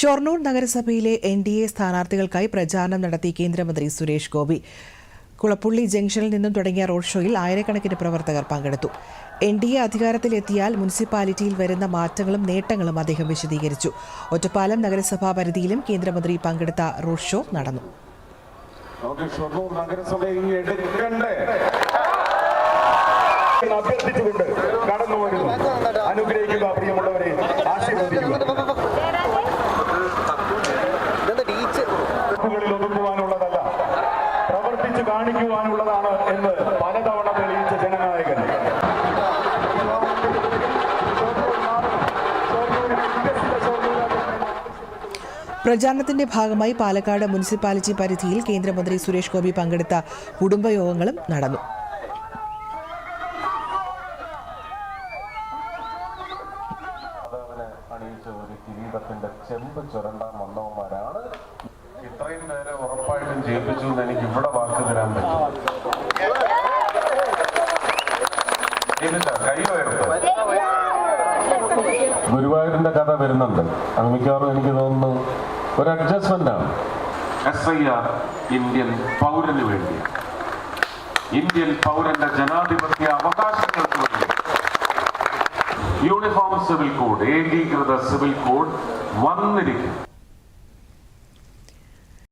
ഷൊർണൂർ നഗരസഭയിലെ N D A സ്ഥാനാർത്ഥികൾക്കായി പ്രചാരണം നടത്തി കേന്ദ്രമന്ത്രി സുരേഷ് ഗോപി. കുളപ്പുള്ളി ജംഗ്ഷനിൽ നിന്നും തുടങ്ങിയ റോഡ് ഷോയിൽ ആയിരക്കണക്കിന് പ്രവർത്തകർ പങ്കെടുത്തു. എൻ ഡി എ അധികാരത്തിലെത്തിയാൽ മുനിസിപ്പാലിറ്റിയിൽ വരുന്ന മാറ്റങ്ങളും നേട്ടങ്ങളും അദ്ദേഹം വിശദീകരിച്ചു. ഒറ്റപ്പാലം നഗരസഭാ പരിധിയിലും കേന്ദ്രമന്ത്രി പങ്കെടുത്ത റോഡ് ഷോ നടന്നു. അഭ്യർത്ഥിച്ചുകൊണ്ട് പ്രവർത്തിച്ചു കാണിക്കുവാനുള്ളതാണ് എന്ന് പലതവണ തെളിയിച്ച ജനനായകൻ. പ്രചാരണത്തിന്റെ ഭാഗമായി പാലക്കാട് മുനിസിപ്പാലിറ്റി പരിധിയിൽ കേന്ദ്രമന്ത്രി സുരേഷ് ഗോപി പങ്കെടുത്ത കുടുംബയോഗങ്ങളും നടന്നു. മാതാവിനെ അണിയിച്ച ഒരു കിരീടത്തിന്റെ ചെമ്പ് ചുരണ്ടാൻ വന്നവന്മാരാണ്. ഇത്രയും നേരെ ഉറപ്പായിട്ടും ജയിപ്പിച്ചു എന്ന് എനിക്ക് ഇവിടെ വാക്ക് തരാൻ പറ്റും. ഗുരുവായൂരിന്റെ കഥ വരുന്നുണ്ട്. അത് മിക്കവാറും എനിക്ക് തോന്നുന്നു ഒരു അഡ്ജസ്റ്റ്മെന്റ് ആണ്. എസ് ഐ ആർ ഇന്ത്യൻ പൗരന് വേണ്ടി. ഇന്ത്യൻ പൗരന്റെ ജനാധിപത്യ അവകാശങ്ങൾക്ക് വേണ്ടി. യൂണിഫോം സിവിൽ കോഡ് ഏകീകൃത സിവിൽ കോഡ് വന്നിരിക്കും